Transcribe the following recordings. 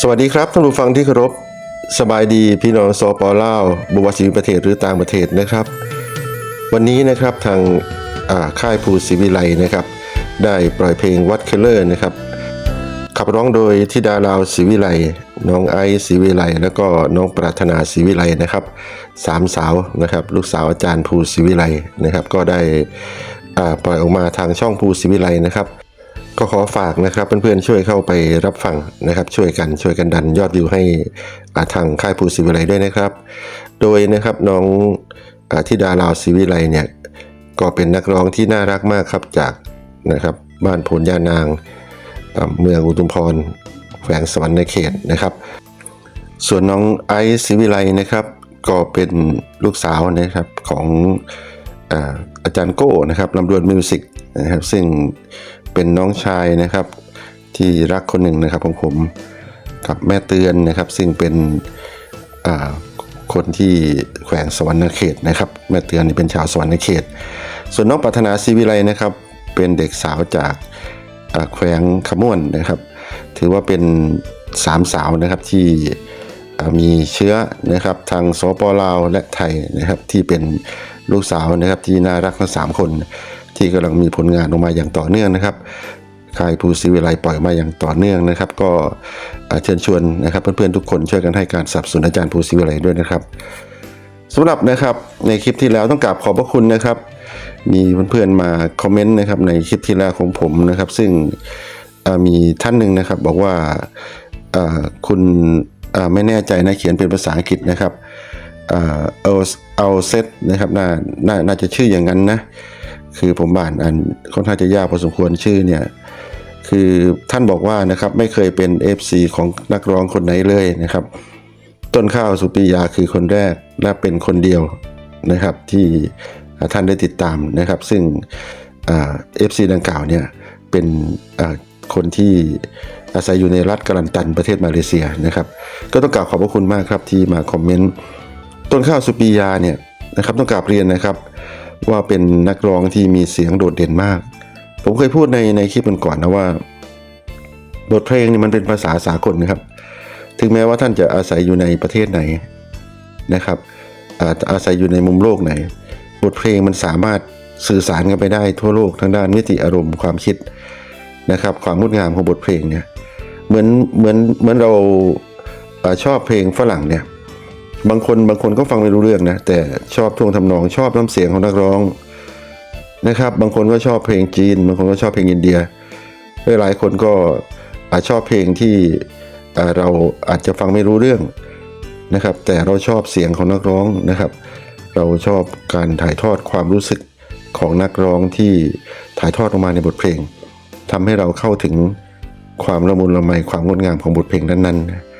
สวัสดีครับท่านผู้ฟังที่เคารพสบายดีพี่น้องสปอลาวบวชศิวิประเทศหรือต่างประเทศนะครับ วันนี้นะครับทางค่ายภูศิวิไลนะครับ ได้ปล่อยเพลงวัดเคลเลอร์นะครับขับร้องโดยธิดาลาวศิวิไลน้องไอซ์ศิวิไลแล้วก็น้องปรารถนาศิวิไลนะครับสามสาวนะครับลูกสาวอาจารย์ภูศิวิไลนะครับ ก็ได้อ่าปล่อยออกมาทางช่องภูศิวิไลนะครับ ก็ขอฝากนะครับเพื่อนๆช่วยเข้าไปรับฟังนะครับ ช่วยกันช่วยกันดันยอดวิวให้อาทางค่ายภูศิวิไลด้วยนะครับ โดยนะครับน้องอาธิดาลาวศิวิไลเนี่ยก็เป็นนักร้องที่น่ารักมากครับจากนะครับบ้านโพนยานาง เมืองอุทุมพรแขวงสวรรค์ในเขตนะครับ ส่วนน้องไอซ์ศิวิไลนะครับก็เป็นลูกสาวนะครับของอาอาจารย์โก้นะครับลำดวนมิวสิกนะครับซึ่ง เป็นน้องชายนะครับ ที่รักคนหนึ่งนะครับของผมกับแม่เตือนนะครับ ซึ่งเป็นคนที่แขวงสวรรณเขตนะครับ แม่เตือนนี่เป็นชาวสวรรณเขต ส่วนน้องปรารถนาศิวิไลนะครับ เป็นเด็กสาวจากแขวงขมวนนะครับ ถือว่าเป็นสามสาวนะครับที่มีเชื้อนะครับทางสปลาวและไทยนะครับที่เป็นลูกสาวนะครับที่น่ารักทั้งสามคน ที่กำลังมีผลงานออกมาอย่างต่อเนื่องนะครับค่ายภูศิวิไลปล่อยมาอย่างต่อเนื่องนะครับ ก็เชิญชวนนะครับเพื่อนๆทุกคนช่วยกันให้การสนับสนุนอาจารย์ภูศิวิไลด้วยนะครับสำหรับนะครับในคลิปที่แล้วต้องกราบขอบพระคุณนะครับ มีเพื่อนๆมาคอมเมนต์นะครับในคลิปที่แล้วของผมนะครับ ซึ่งมีท่านหนึ่งนะครับบอกว่าคุณไม่แน่ใจนะเขียนเป็นภาษาอังกฤษนะครับเออเอาเอาเซตนะครับนน่าน่าจะชื่ออย่างนั้นนะ คือผมอ่านอันค่อนข้างจะยากพอสมควรชื่อเนี่ยคือท่านบอกว่านะครับไม่เคยเป็น FC ของนักร้องคนไหนเลยนะครับ ต้นข้าวสุปิยาคือคนแรกและเป็นคนเดียวนะครับที่ท่านได้ติดตามนะครับ ซึ่งเอฟซีดังกล่าวเนี่ยเป็นคนที่อาศัยอยู่ในรัฐกาลันตันประเทศมาเลเซียนะครับ ก็ต้องกล่าวขอบพระคุณมากครับที่มาคอมเมนต์ต้นข้าวสุปิยาเนี่ยนะครับต้องกราบเรียนนะครับ ว่าเป็นนักร้องที่มีเสียงโดดเด่นมาก ผมเคยพูดในในคลิปก่อนๆนะว่า บทเพลงนี่มันเป็นภาษาสากลนะครับ ถึงแม้ว่าท่านจะอาศัยอยู่ในประเทศไหนนะครับอาอาศัยอยู่ในมุมโลกไหน บทเพลงมันสามารถสื่อสารกันไปได้ทั่วโลกทั้งด้านมิติอารมณ์ความคิดนะครับ ความงดงามของบทเพลงเนี่ยเหมือนเหมือนเหมือนเราอชอบเพลงฝรั่งเนี่ย บางคนบางคนก็ฟังไม่รู้เรื่องนะ แต่ชอบท่วงทำนองชอบน้ำเสียงของนักร้องนะครับ บางคนก็ชอบเพลงจีน บางคนก็ชอบเพลงอินเดียหลายคนก็อาจชอบเพลงที่เราอาจจะฟังไม่รู้เรื่องนะครับ แต่เราชอบเสียงของนักร้องนะครับ เราชอบการถ่ายทอดความรู้สึกของนักร้องที่ถ่ายทอดออกมาในบทเพลงทำให้เราเข้าถึงความละมุนละไมความงดงามของบทเพลงนั้นๆ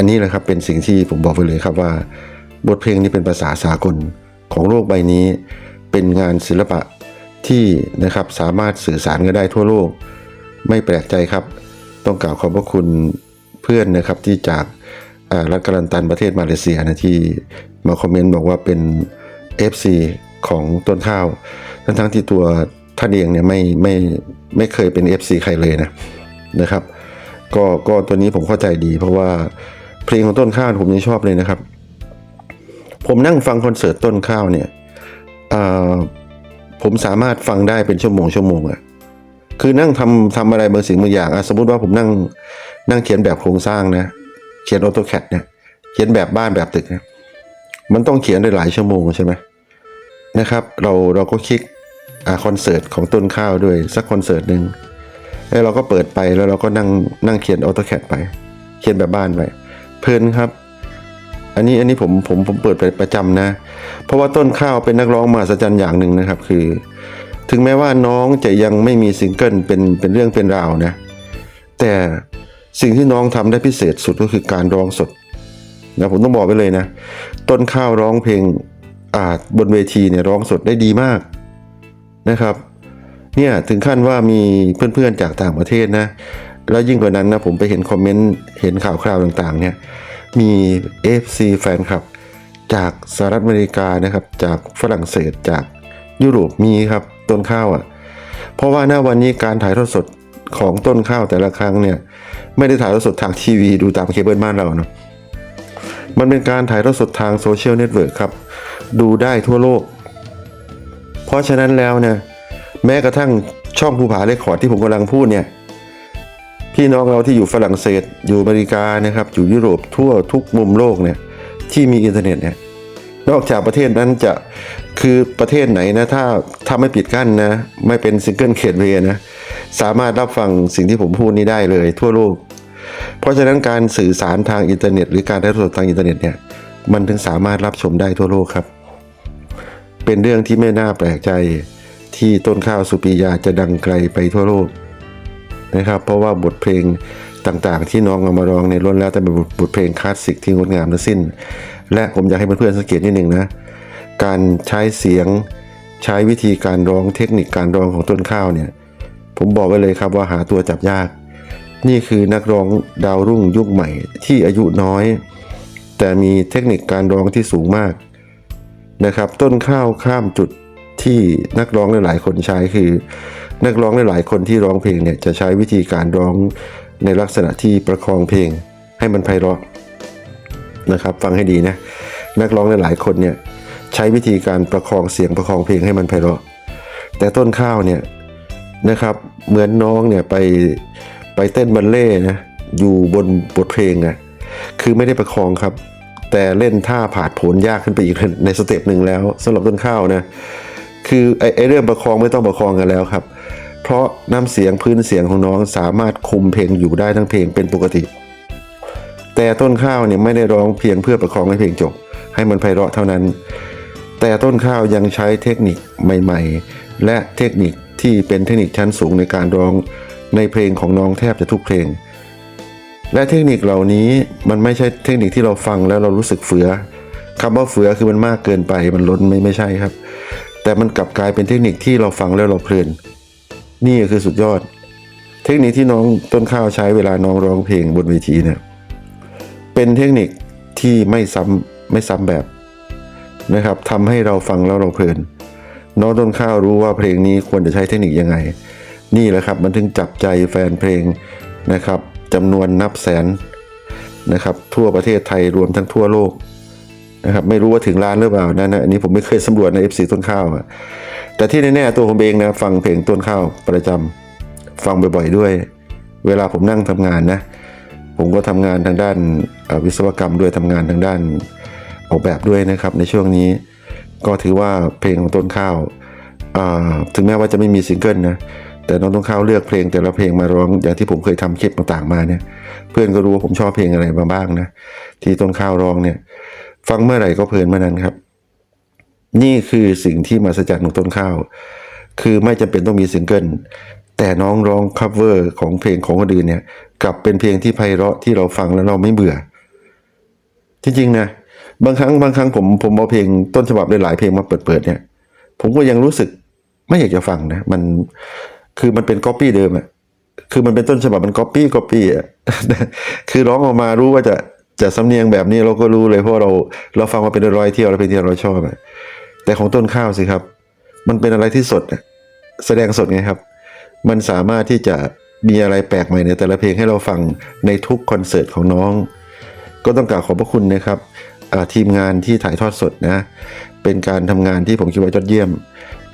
อันนี้แหละครับเป็นสิ่งที่ผมบอกไปเลยครับว่า บทเพลงนี้เป็นภาษาสากลของโลกใบนี้ เป็นงานศิลปะที่นะครับสามารถสื่อสารกันได้ทั่วโลก ไม่แปลกใจครับ ต้องกล่าวขอบพระคุณเพื่อนนะครับที่จากอ่ารัฐกาลันตันประเทศมาเลเซียนะที่มาคอมเมนต์บอกว่าเป็น FC ของต้นข้าว ทั้งทั้งที่ตัวท่านเองเนี่ยไม่ไม่ไม่เคยเป็น FC ใครเลยนะนะครับ ก็ก็ตัวนี้ผมเข้าใจดีเพราะว่า เพลงของต้นข้าวผมยังชอบเลยนะครับ ผมนั่งฟังคอนเสิร์ตต้นข้าวเนี่ยผมสามารถฟังได้เป็นชั่วโมงชั่วโมงอะคือนั่งทำทำอะไรบางสิ่งบางอย่างอะสมมติว่าผมนั่งนั่งเขียนแบบโครงสร้างนะ เขียนออโตแคดเนี่ย เขียนแบบบ้านแบบตึกนะมันต้องเขียนได้หลายชั่วโมงใช่ไหมนะครับ เราเราก็คลิกอคอนเสิร์ตของต้นข้าวด้วยสักคอนเสิร์ตหนึ่งแล้วเราก็เปิดไปแล้วเราก็นั่งนั่งเขียนออโตแคดไป เขียนแบบบ้านไป เพลินครับ อันนี้อันนี้ผมผมผมเปิดไปประจำนะ เพราะว่าต้นข้าวเป็นนักร้องมหัศจรรย์อย่างหนึ่งนะครับ คือ ถึงแม้ว่าน้องจะยังไม่มีซิงเกิลเป็นเป็นเรื่องเป็นราวนะ แต่สิ่งที่น้องทำได้พิเศษสุดก็คือการร้องสดนะผมต้องบอกไปเลยนะ ต้นข้าวร้องเพลงอ่าบนเวทีเนี่ยร้องสดได้ดีมากนะครับ เนี่ยถึงขั้นว่ามีเพื่อนๆจากต่างประเทศนะ แล้วยิ่งกว่านั้นนะผมไปเห็นคอมเมนต์เห็นข่าวคราวต่างๆเนี่ยมี FC แฟนคลับ จากสหรัฐอเมริกานะครับ จากฝรั่งเศสจากยุโรปมีครับต้นข้าวอะ่ะเพราะว่าหน้าวันนี้การถ่ายทอดสดของต้นข้าวแต่ละครั้งเนี่ยไม่ได้ถ่ายทอดสดทางทีวี ดูตามเคเบิลบ้านเราเนาะมันเป็นการถ่ายทอดสดทางโซเชียลเน็ตเวิร์กครับ ดูได้ทั่วโลก เพราะฉะนั้นแล้วเนี่ยแม้กระทั่งช่องภูผาเลคคอร์ดที่ผมกำลังพูดเนี่ย พี่น้องเราที่อยู่ฝรั่งเศสอยู่อเมริกานะครับ อยู่ยุโรปทั่วทุกมุมโลกเนี่ยที่มีอินเทอร์เน็ตเนี่ยนอกจากประเทศนั้นจะคือประเทศไหนนะ ถ้าถ้าไม่ปิดกั้นนะ ไม่เป็นซิงเกิลเขตเวนะ สามารถรับฟังสิ่งที่ผมพูดนี้ได้เลย ทั่วโลก เพราะฉะนั้นการสื่อสารทางอินเทอร์เน็ต หรือการได้รับสดทางอินเทอร์เน็ตเนี่ยมันถึงสามารถรับชมได้ทั่วโลกครับ เป็นเรื่องที่ไม่น่าแปลกใจที่ต้นข้าวสุปิยาจะดังไกลไปทั่วโลก นะครับ เพราะว่าบทเพลงต่างๆ ที่น้องเอามาร้องในล้วนแล้วแต่เป็นบทบทเพลงคลาสสิกที่งดงามทั้งสิ้น และผมอยากให้เพื่อนๆสังเกตนิดหนึ่งนะ การใช้เสียงใช้วิธีการร้องเทคนิคการร้องของต้นข้าวเนี่ย ผมบอกไว้เลยครับว่าหาตัวจับยาก นี่คือนักร้องดาวรุ่งยุคใหม่ที่อายุน้อย แต่มีเทคนิคการร้องที่สูงมากนะครับ ต้นข้าวข้ามจุดที่นักร้องหลายๆคนใช้คือ นักร้องหลายๆคนที่ร้องเพลงเนี่ยจะใช้วิธีการร้องในลักษณะที่ประคองเพลงให้มันไพเราะนะครับ ฟังให้ดีนะนักร้องหลายๆคนเนี่ยใช้วิธีการประคองเสียงประคองเพลงให้มันไพเราะ แต่ต้นข้าวเนี่ยนะครับเหมือนน้องเนี่ยไปไปเต้นบัลเล่ต์นะอยู่บนบทเพลงอะคือไม่ได้ประคองครับ แต่เล่นท่าผาดโผนยากขึ้นไปอีกในสเต็ปหนึ่งแล้วสำหรับต้นข้าวนะ คือไอ้ไอเรื่องประคองไม่ต้องประคองกันแล้วครับ เพราะน้ำเสียงพื้นเสียงของน้องสามารถคุมเพลงอยู่ได้ทั้งเพลงเป็นปกติ แต่ต้นข้าวเนี่ยไม่ได้ร้องเพียงเพื่อประคองให้เพลงจบ ให้มันไพเราะเท่านั้น แต่ต้นข้าวยังใช้เทคนิคใหม่ ๆ และเทคนิคที่เป็นเทคนิคชั้นสูงในการร้องในเพลงของน้องแทบจะทุกเพลง และเทคนิคเหล่านี้มันไม่ใช่เทคนิคที่เราฟังแล้วเรารู้สึกเฟือคำว่าเฟือคือมันมากเกินไปมันล้นไม่ไม่ใช่ครับ แต่มันกลับกลายเป็นเทคนิคที่เราฟังแล้วเราเพลิน นี่คือสุดยอด เทคนิคที่น้องต้นข้าวใช้เวลาน้องร้องเพลงบนเวทีเนี่ย เป็นเทคนิคที่ไม่ซ้ำไม่ซ้ำแบบนะครับทำให้เราฟังแล้วเราเพลิน น้องต้นข้าวรู้ว่าเพลงนี้ควรจะใช้เทคนิคยังไง นี่แหละครับมันถึงจับใจแฟนเพลงนะครับจำนวนนับแสนนะครับทั่วประเทศไทยรวมทั้งทั่วโลก นะครับไม่รู้ว่าถึงล้านหรือเปล่านะนะอันนี้ผมไม่เคยสำรวจใน FC ต้นข้าวอะแต่ที่แน่ๆตัวผมเองนะฟังเพลงต้นข้าวประจำฟังบ่อยๆด้วย เวลาผมนั่งทำงานนะ ผมก็ทำงานทางด้านวิศวกรรมด้วยทำงานทางด้านออกแบบด้วยนะครับ ในช่วงนี้ก็ถือว่าเพลงของต้นข้าวถึงแม้ว่าจะไม่มีซิงเกิลนะแต่น้องต้นข้าวเลือกเพลงแต่ละเพลงมาร้องอย่างที่ผมเคยทำคลิปต่างๆมาเนี่ย เพื่อนก็รู้ว่าผมชอบเพลงอะไรมาบ้างนะที่ต้นข้าวร้องเนี่ย ฟังเมื่อไหร่ก็เพลินเมื่อนั้นครับ นี่คือสิ่งที่มาสจัดของต้นข้าว คือไม่จำเป็นต้องมีซิงเกิลแต่น้องร้องคัฟเวอร์ของเพลงของคนอื่นเนี่ยกลับเป็นเพลงที่ไพเราะที่เราฟังแล้วเราไม่เบื่อ จริงๆนะบางครั้งบางครั้งผมผมเอาเพลงต้นฉบับหลายๆเพลงมาเปิดๆเนี่ย ผมก็ยังรู้สึกไม่อยากจะฟังนะมันคือมันเป็นก๊อปปี้เดิมอะคือมันเป็นต้นฉบับมันก๊อปปี้ก๊อปปี้อะคือร้องออกมารู้ว่าจะ จะสำเนียงแบบนี้เราก็รู้เลยเพราะเราเราฟังมาเป็นร้อยเที่ยวแล้วเป็นที่เราชอบอะแต่ของต้นข้าวสิครับ มันเป็นอะไรที่สดแสดงสดไงครับ มันสามารถที่จะมีอะไรแปลกใหม่ในแต่ละเพลงให้เราฟังในทุกคอนเสิร์ตของน้อง ก็ต้องกราบขอบพระคุณนะครับทีมงานที่ถ่ายทอดสดนะ เป็นการทำงานที่ผมคิดว่ายอดเยี่ยม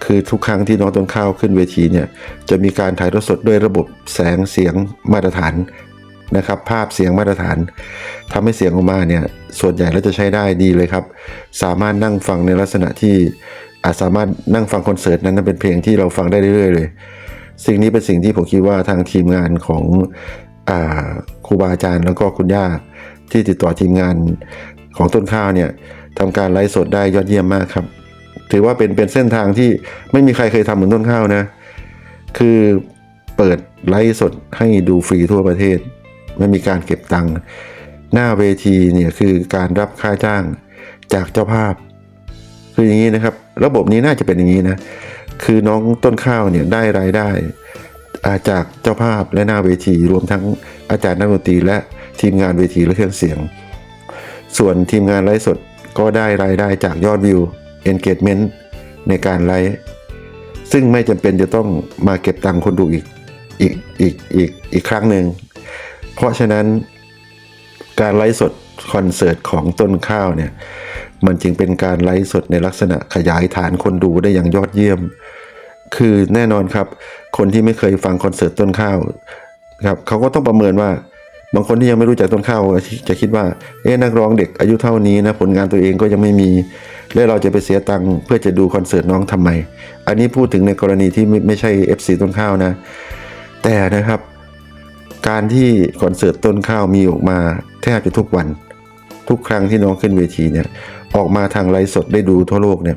คือทุกครั้งที่น้องต้นข้าวขึ้นเวทีเนี่ย จะมีการถ่ายทอดสดด้วยระบบแสงเสียงมาตรฐาน นะครับภาพเสียงมาตรฐานทำให้เสียงออกมาเนี่ยส่วนใหญ่แล้วจะใช้ได้ดีเลยครับ สามารถนั่งฟังในลักษณะที่อาจสามารถนั่งฟังคอนเสิร์ตนั้นเป็นเพลงที่เราฟังได้เรื่อยๆเลย สิ่งนี้เป็นสิ่งที่ผมคิดว่าทางทีมงานของอครูบาอาจารย์แล้วก็คุณย่าที่ติดต่อทีมงานของต้นข้าวเนี่ยทำการไลฟ์สดได้ยอดเยี่ยมมากครับ ถือว่าเป็นเป็นเส้นทางที่ไม่มีใครเคยทำเหมือนต้นข้าวนะ คือเปิดไลฟ์สดให้ดูฟรีทั่วประเทศ ไม่มีการเก็บตังค์หน้าเวทีเนี่ยคือการรับค่าจ้างจากเจ้าภาพ คืออย่างนี้นะครับ ระบบนี้น่าจะเป็นอย่างนี้นะคือน้องต้นข้าวเนี่ยได้รายได้าจากเจ้าภาพและหน้าเวทีรวมทั้งอาจารย์นักดนตรีและทีมงานเวทีและเครื่องเสียง ส่วนทีมงานไลฟ์สดก็ได้รายได้จากยอดวิว engagement ในการไลฟ์ซึ่งไม่จำเป็นจะต้องมาเก็บตังค์คนดูอีกอีกอีกอีกอีกครั้งหนึ่ง เพราะฉะนั้นการไลฟ์สดคอนเสิร์ตของต้นข้าวเนี่ย มันจึงเป็นการไลฟ์สดในลักษณะขยายฐานคนดูได้อย่างยอดเยี่ยม คือแน่นอนครับ คนที่ไม่เคยฟังคอนเสิร์ตต้นข้าวครับเขาก็ต้องประเมินว่าบางคนที่ยังไม่รู้จักต้นข้าวจะคิดว่า เอ๊ะนักร้องเด็กอายุเท่านี้นะผลงานตัวเองก็ยังไม่มี แล้วเราจะไปเสียตังค์เพื่อจะดูคอนเสิร์ตน้องทำไม อันนี้พูดถึงในกรณีที่ไม่ไม่ใช่ FC ต้นข้าวนะ แต่นะครับ การที่คอนเสิร์ตต้นข้าวมีออกมาแทบจะทุกวัน ทุกครั้งที่น้องขึ้นเวทีเนี่ยออกมาทางไลฟ์สดได้ดูทั่วโลกเนี่ย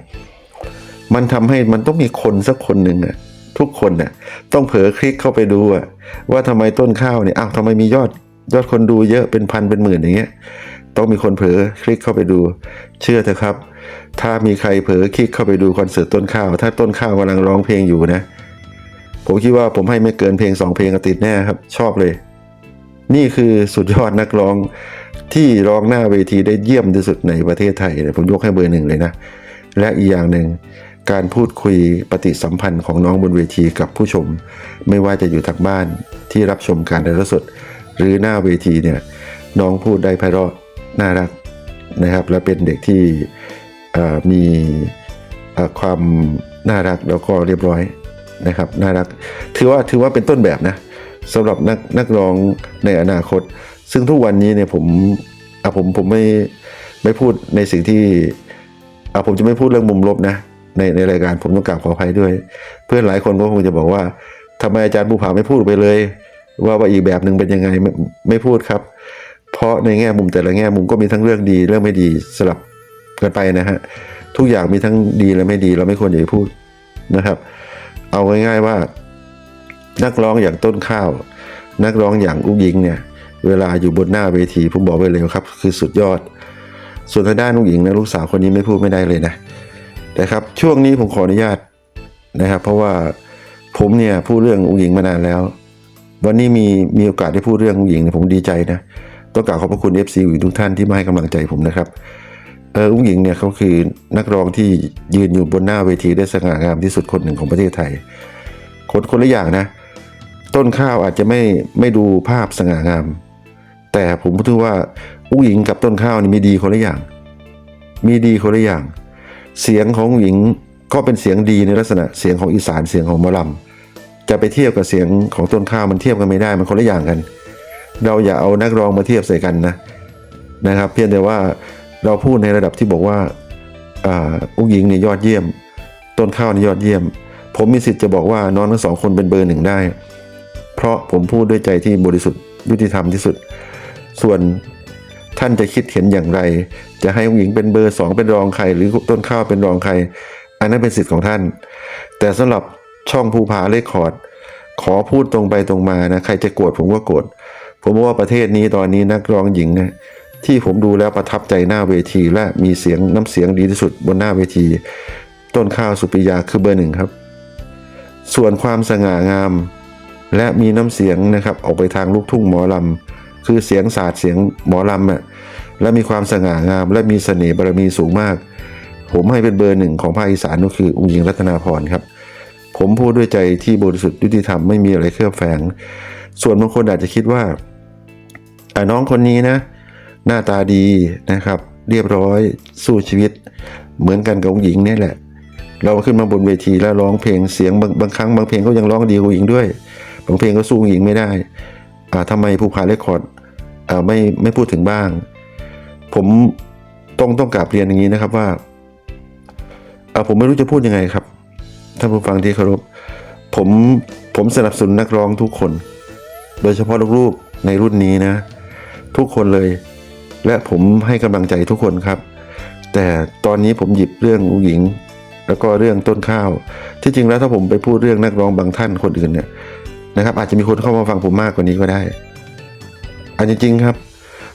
มันทำให้มันต้องมีคนสักคนหนึ่งอะทุกคนน่ะต้องเผลอคลิกเข้าไปดูอะว่าทำไมต้นข้าวเนี่ยอ้าวทำไมมียอดยอดคนดูเยอะเป็นพันเป็นหมื่นอย่างเงี้ยต้องมีคนเผลอคลิกเข้าไปดู เชื่อเถอะครับ ถ้ามีใครเผลอคลิกเข้าไปดูคอนเสิร์ตต้นข้าว ถ้าต้นข้าวกำลังร้องเพลงอยู่นะ ผมคิดว่าผมให้ไม่เกินเพลงสองเพลงติดแน่ครับ ชอบเลย นี่คือสุดยอดนักร้องที่ร้องหน้าเวทีได้เยี่ยมที่สุดในประเทศไทยเลยผมยกให้เบอร์หนึ่งเลยนะ และอีกอย่างหนึ่งการพูดคุยปฏิสัมพันธ์ของน้องบนเวทีกับผู้ชม ไม่ว่าจะอยู่ทางบ้านที่รับชมการถ่ายทอดสด หรือหน้าเวทีเนี่ยน้องพูดได้ไพเราะน่ารักนะครับ และเป็นเด็กที่มีความน่ารักแล้วก็เรียบร้อย นะครับน่ารักถือว่าถือว่าเป็นต้นแบบนะสำหรับนักนักร้องในอนาคต ซึ่งทุกวันนี้เนี่ยผมอะผมผมไม่ไม่พูดในสิ่งที่อะผมจะไม่พูดเรื่องมุมลบนะในในรายการผมต้องกราบขออภัยด้วย เพื่อนหลายคนก็คงจะบอกว่าทำไมอาจารย์ภูผาไม่พูดไปเลย ว่าว่าอีกแบบหนึ่งเป็นยังไงไม่ไม่พูดครับ เพราะในแง่มุมแต่ละแง่มุมก็มีทั้งเรื่องดีเรื่องไม่ดีสลับกันไปนะฮะทุกอย่างมีทั้งดีและไม่ดีเราไม่ควรจะไปพูดนะครับ เอาง่ายๆว่า นักร้องอย่างต้นข้าว นักร้องอย่างอุ้งยิงเนี่ยเวลาอยู่บนหน้าเวทีผมบอกไว้เลยครับ คือสุดยอด ส่วนทางด้านอุ้งยิงนะลูกสาวคนนี้ไม่พูดไม่ได้เลยนะแต่ครับ ช่วงนี้ผมขออนุญาตนะครับ เพราะว่าผมเนี่ยพูดเรื่องอุ้งยิงมานานแล้ว วันนี้มีมีโอกาสได้พูดเรื่องอุ้งยิงเนี่ยผมดีใจนะต้องกราบขอบพระคุณ FC อีกทุกท่านที่มาให้กำลังใจผมนะครับ อออุ้งยิงเนี่ยเขาคือนักร้องที่ยืนอยู่บนหน้าเวทีได้สง่างามที่สุดคนหนึ่งของประเทศไทย คนคนละอย่างนะ ต้นข้าวอาจจะไม่ไม่ดูภาพสง่างาม แต่ผมพูดว่าอุ้งหญิงกับต้นข้าวนี่มีดีคนละอย่าง มีดีคนละอย่าง เสียงของหญิงก็เป็นเสียงดีในลักษณะเสียงของอีสานเสียงของมอลำจะไปเทียบกับเสียงของต้นข้าวมันเทียบกันไม่ได้มันคนละอย่างกัน เราอย่าเอานักร้องมาเทียบใส่กันนะนะครับ เพียงแต่ว่า เราพูดในระดับที่บอกว่าอ่าอุ้งหญิงเนี่ยยอดเยี่ยม ต้นข้าวนี่ยอดเยี่ยม ผมมีสิทธิ์จะบอกว่าน้องทั้งสองคนเป็นเบอร์หนึ่งได้ เพราะผมพูดด้วยใจที่บริสุทธิ์ยุติธรรมที่สุด ส่วนท่านจะคิดเห็นอย่างไร จะให้ผู้หญิงเป็นเบอร์สองเป็นรองใคร หรือต้นข้าวเป็นรองใคร อันนั้นเป็นสิทธิ์ของท่าน แต่สำหรับช่องภูผาเลคคอร์ดขอพูดตรงไปตรงมานะใครจะโกรธผมก็โกรธผมว่าประเทศนี้ตอนนี้นักร้องหญิงเนะ ที่ผมดูแล้วประทับใจหน้าเวที และมีเสียงน้ำเสียงดีที่สุดบนหน้าเวที ต้นข้าวสุปิยาคือเบอร์หนึ่งครับ ส่วนความสง่างาม และมีน้ำเสียงนะครับออกไปทางลูกทุ่งหมอลำคือเสียงศาสตร์เสียงหมอลำอะและมีความสง่างาม และมีเสน่ห์บารมีสูงมาก ผมให้เป็นเบอร์หนึ่งของภาคอีสานก็คือองค์หญิงรัตนาพรครับ ผมพูดด้วยใจที่บริสุทธิ์ยุติธรรมไม่มีอะไรเคลือบแฝง ส่วนบางคนอาจจะคิดว่าอะน้องคนนี้นะ หน้าตาดีนะครับ เรียบร้อยสู้ชีวิต เหมือนกันกับองค์หญิงนี่แหละ เราขึ้นมาบนเวทีแล้วร้องเพลงเสียงบางบางครั้งบางเพลงก็ยังร้องดีกว่าหญิงด้วย บางเพลงก็สู้หญิงไม่ได้อ่าทำไมภูผาเรคคอร์ดอ่าไม่ไม่พูดถึงบ้าง ผมต้องต้องกราบเรียนอย่างนี้นะครับว่าอ่าผมไม่รู้จะพูดยังไงครับท่านผู้ฟังที่เคารพผมผมสนับสนุนนักร้องทุกคน โดยเฉพาะลูกๆในรุ่นนี้นะ ทุกคนเลย และผมให้กำลังใจทุกคนครับ แต่ตอนนี้ผมหยิบเรื่องอุ๋งหญิง แล้วก็เรื่องต้นข้าว ที่จริงแล้วถ้าผมไปพูดเรื่องนักร้องบางท่านคนอื่นเนี่ยนะครับ อาจจะมีคนเข้ามาฟังผมมากกว่านี้ก็ได้อันจริงๆครับ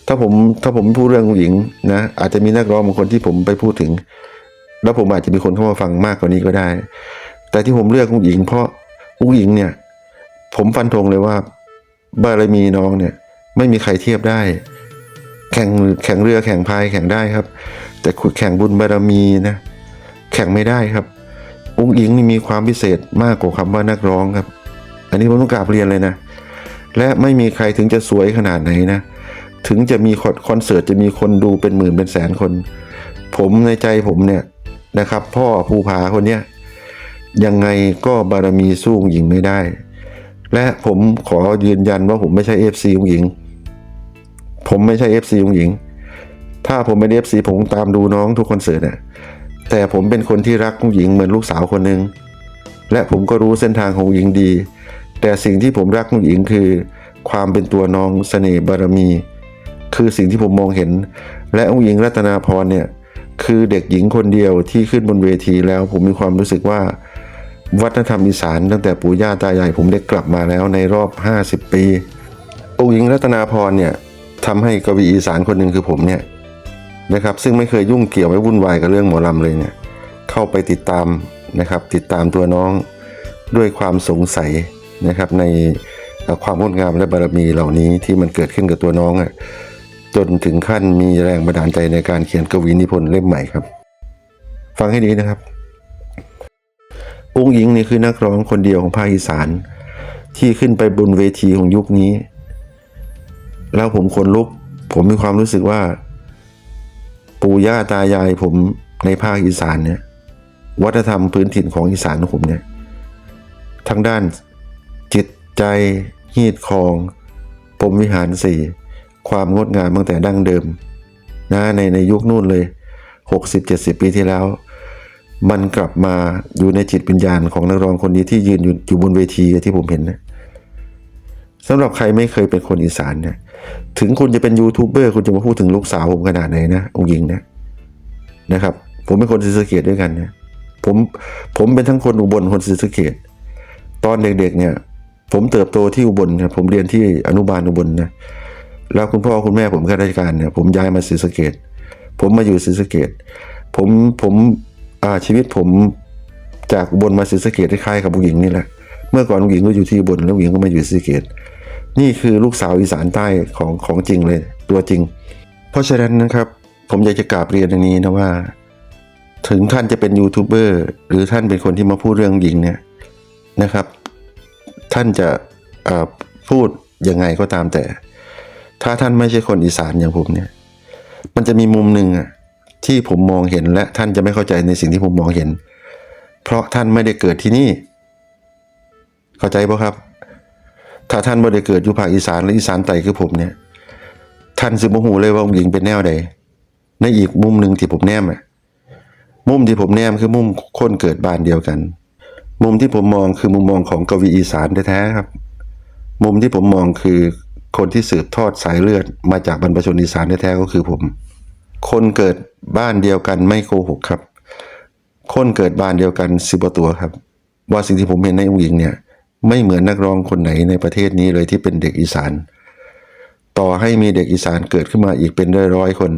ถ้าผมถ้าผมพูดเรื่องผู้หญิงนะอาจจะมีนักร้องบางคนที่ผมไปพูดถึง แล้วผมอาจจะมีคนเข้ามาฟังมากกว่านี้ก็ได้ แต่ที่ผมเลือกผู้หญิง เพราะผู้หญิงเนี่ย ผมฟันธงเลยว่าบารมีน้องเนี่ย ไม่มีใครเทียบได้ แข่งแข่งเรือแข่งพายแข่งได้ครับ แต่ขุดแข่งบุญบารมีนะแข่งไม่ได้ครับอุ้งอิงนี่มีความพิเศษมากกว่าคำว่านักร้องครับ อันนี้ผมต้องกราบเรียนเลยนะ และไม่มีใครถึงจะสวยขนาดไหนนะ ถึงจะมีคอนเสิร์ตจะมีคนดูเป็นหมื่นเป็นแสนคน ผมในใจผมเนี่ยนะครับ พ่อภูผาคนเนี้ยยังไงก็บารมีสู้องค์หญิงไม่ได้ และผมขอยืนยันว่าผมไม่ใช่ FC องค์หญิง ผมไม่ใช่ FC องหญิง ถ้าผมเป็น FC ผมตามดูน้องทุกคอนเสิร์ตอะแต่ผมเป็นคนที่รักองค์หญิงเหมือนลูกสาวคนหนึ่งและผมก็รู้เส้นทางของหญิงดี แต่สิ่งที่ผมรักองค์หญิงคือ ความเป็นตัวน้องเสน่ห์บารมี คือสิ่งที่ผมมองเห็น และองค์หญิงรัตนาพรเนี่ยคือเด็กหญิงคนเดียวที่ขึ้นบนเวทีแล้วผมมีความรู้สึกว่า วัฒนธรรมอีสานตั้งแต่ปู่ย่าตายายผมได้กลับมาแล้วในรอบ 50 ปี องค์หญิงรัตนาพรเนี่ย ทำให้กวีอีสานคนหนึ่งคือผมเนี่ยนะครับซึ่งไม่เคยยุ่งเกี่ยวไม่วุ่นวายกับเรื่องหมอลำเลยเนี่ยเข้าไปติดตามนะครับติดตามตัวน้องด้วยความสงสัยนะครับในความงดงามและบารมีเหล่านี้ที่มันเกิดขึ้นกับตัวน้องอะจนถึงขั้นมีแรงบันดาลใจในการเขียนกวีนิพนธ์เล่มใหม่ครับ ฟังให้ดีนะครับ องค์หญิงนี่คือนักร้องคนเดียวของภาคอีสาน ที่ขึ้นไปบนเวทีของยุคนี้ แล้วผมขนลุก ผมมีความรู้สึกว่า ปู่ย่าตายายผมในภาคอีสานเนี่ย วัฒนธรรมพื้นถิ่นของอีสานของผมเนี่ยทั้งด้านจิตใจฮีดคองปมวิหารสี่ความงดงามตั้งแต่ดั้งเดิมนะในในยุคนู่นเลย 60-70 ปีที่แล้ว มันกลับมาอยู่ในจิตวิญญาณของนักร้องคนนี้ที่ยืนอยู่อยู่บนเวทีที่ผมเห็นนะ สำหรับใครไม่เคยเป็นคนอีสานเนี่ยถึงคุณจะเป็นยูทูบเบอร์คุณจะมาพูดถึงลูกสาวผมขนาดไหนนะองค์หญิงนะนะครับ ผมเป็นคนศรีสะเกดด้วยกันเนี่ยผมผมเป็นทั้งคนอุบลคนศรีสะเกดตอนเด็กๆเนี่ย ผมเติบโตที่อุบลครับผมเรียนที่อนุบาลอุบลนะแล้วคุณพ่อคุณแม่ผมข้าราชการเนี่ยผมย้ายมาศรีสะเกดผมมาอยู่ศรีสะเกดผมผมอ่าชีวิตผมจากอุบลมาศรีสะเกดคล้ายๆกับผู้หญิงนี่แหละเมื่อก่อนผู้หญิงก็อยู่ที่อุบลแล้วผู้หญิงก็มาอยู่ศรีสะเกด นี่คือลูกสาวอีสานใต้ของของจริงเลย ตัวจริง เพราะฉะนั้นนะครับ ผมอยากจะกราบเรียนอย่างนี้นะว่า ถึงท่านจะเป็นยูทูบเบอร์หรือท่านเป็นคนที่มาพูดเรื่องหญิงเนี่ยนะครับ ท่านจะพูดยังไงก็ตามแต่ ถ้าท่านไม่ใช่คนอีสานอย่างผมเนี่ย มันจะมีมุมหนึ่งอะที่ผมมองเห็นและท่านจะไม่เข้าใจในสิ่งที่ผมมองเห็น เพราะท่านไม่ได้เกิดที่นี่ เข้าใจปะครับ ถ้าท่านไม่ได้เกิดอยู่ภาคอีสานหรืออีสานใต้คือผมเนี่ย ท่านสิบ่ฮู้เลยว่าองค์หญิงเป็นแนวใดในอีกมุมหนึ่งที่ผมแนมอะมุมที่ผมแนมคือมุมคนเกิดบ้านเดียวกัน มุมที่ผมมองคือมุมมองของกวีอีสานแท้ๆครับ มุมที่ผมมองคือคนที่สืบทอดสายเลือดมาจากบรรพชนอีสานแท้ๆก็คือผม คนเกิดบ้านเดียวกันไม่โกหกครับ คนเกิดบ้านเดียวกันสิบตัวครับ ว่าสิ่งที่ผมเห็นในองค์หญิงเนี่ย ไม่เหมือนนักร้องคนไหนในประเทศนี้เลยที่เป็นเด็กอีสาน ต่อให้มีเด็กอีสานเกิดขึ้นมาอีกเป็นร้อยๆคน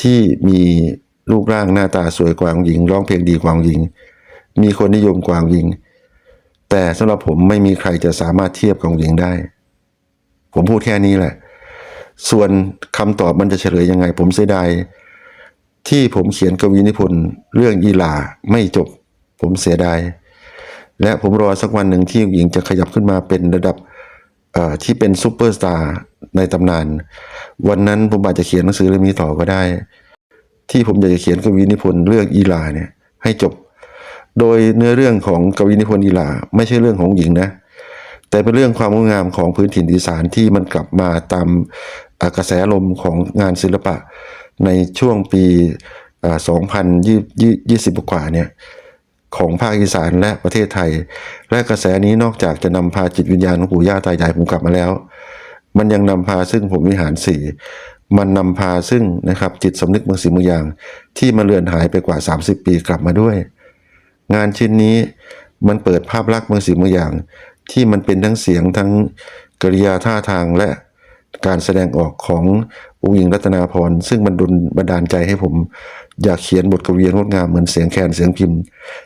ที่มีรูปร่างหน้าตาสวยกว่างหญิง ร้องเพลงดีกว่างหญิง มีคนนิยมกว่างหญิง แต่สำหรับผมไม่มีใครจะสามารถเทียบกับองหญิงได้ ผมพูดแค่นี้แหละ ส่วนคำตอบมันจะเฉลยยังไง ผมเสียดายที่ผมเขียนกวีนิพนธ์เรื่องอีหลาไม่จบ ผมเสียดาย และผมรอสักวันหนึ่งที่หญิงจะขยับขึ้นมาเป็นระดับที่เป็นซูเปอร์สตาร์ในตำนาน วันนั้นผมอาจจะเขียนหนังสือเล่มนี้ต่อก็ได้ ที่ผมอยากจะเขียนกวีนิพนธ์เรื่องอีลาเนี่ยให้จบ โดยเนื้อเรื่องของกวีนิพนธ์อีลาไม่ใช่เรื่องของหญิงนะ แต่เป็นเรื่องความงดงามของพื้นถิ่นอีสานที่มันกลับมาตามกระแสลมของงานศิลปะในช่วงปีอ่า2020กว่าเนี่ย ของภาคอีสานและประเทศไทย และกระแสนี้นอกจากจะนำพาจิตวิญญาณของปู่ย่าตายายผมกลับมาแล้ว มันยังนำพาซึ่งผมวิหารสี่มันนำพาซึ่งนะครับจิตสำนึกบางสิ่งบางอย่าง ที่มาเลือนหายไปกว่า 30 ปีกลับมาด้วย งานชิ้นนี้มันเปิดภาพลักษณ์บางสิ่งบางอย่าง ที่มันเป็นทั้งเสียงทั้งกริยาท่าทางและการแสดงออกขององค์หญิงรัตนาพรซึ่งมันดลบันดาลใจให้ผม อยากเขียนบทกวีงดงามเหมือนเสียงแคนเสียงพิมพ์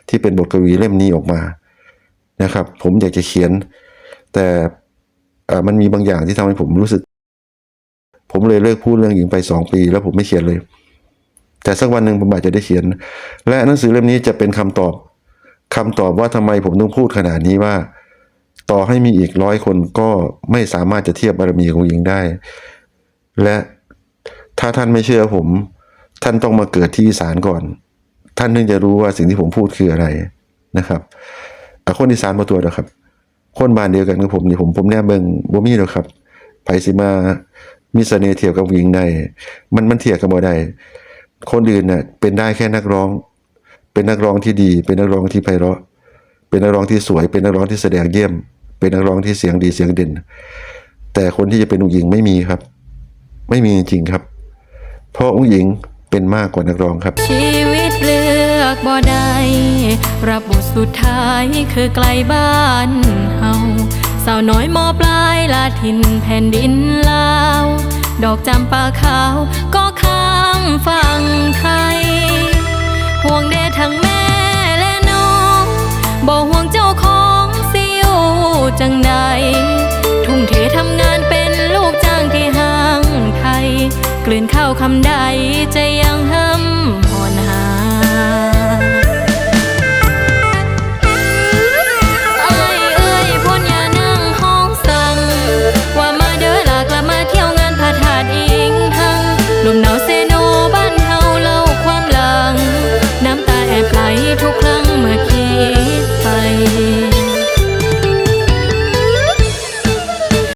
ที่เป็นบทกวีเล่มนี้ออกมานะครับ ผมอยากจะเขียน แต่อ่อมันมีบางอย่างที่ทำให้ผมรู้สึก ผมเลยเลิกพูดเรื่องหญิงไปสองปี แล้วผมไม่เขียนเลย แต่สักวันหนึ่งผมอาจจะได้เขียน และหนังสือเล่มนี้จะเป็นคำตอบคำตอบว่าทำไมผมต้องพูดขนาดนี้ว่า ต่อให้มีอีกร้อยคนก็ไม่สามารถจะเทียบบารมีของหญิงได้ และถ้าท่านไม่เชื่อผม ท่านต้องมาเกิดที่อีสานก่อน ท่านถึงจะรู้ว่าสิ่งที่ผมพูดคืออะไรนะครับอคนอีสานมาตัวเดียวครับ คนบ้านเดียวกันกับผมนี่ผมผมแน่เบิงบ่มีหรอกครับไผสิมามีเสน่ห์เทียบกับหญิงได้มันมันเทียบกันบ่ได้คนอื่นน่ะเป็นได้แค่นักร้อง เป็นนักร้องที่ดี เป็นนักร้องที่ไพเราะ เป็นนักร้องที่สวย เป็นนักร้องที่แสดงเยี่ยม เป็นนักร้องที่เสียงดีเสียงเด่น แต่คนที่จะเป็นองค์หญิงไม่มีครับ ไม่มีจริงครับ เพราะองค์หญิง เป็นมากกว่านักร้องครับ ชีวิตเลือกบ่ได้รับบทสุดท้ายคือไกลบ้านเฮาสาวน้อยมอปลายลาทินแผ่นดินลาว ดอกจำปาขาวก็ขาง กจ้างที่ห้างไทยกลืนข้าคำใดจะยังห้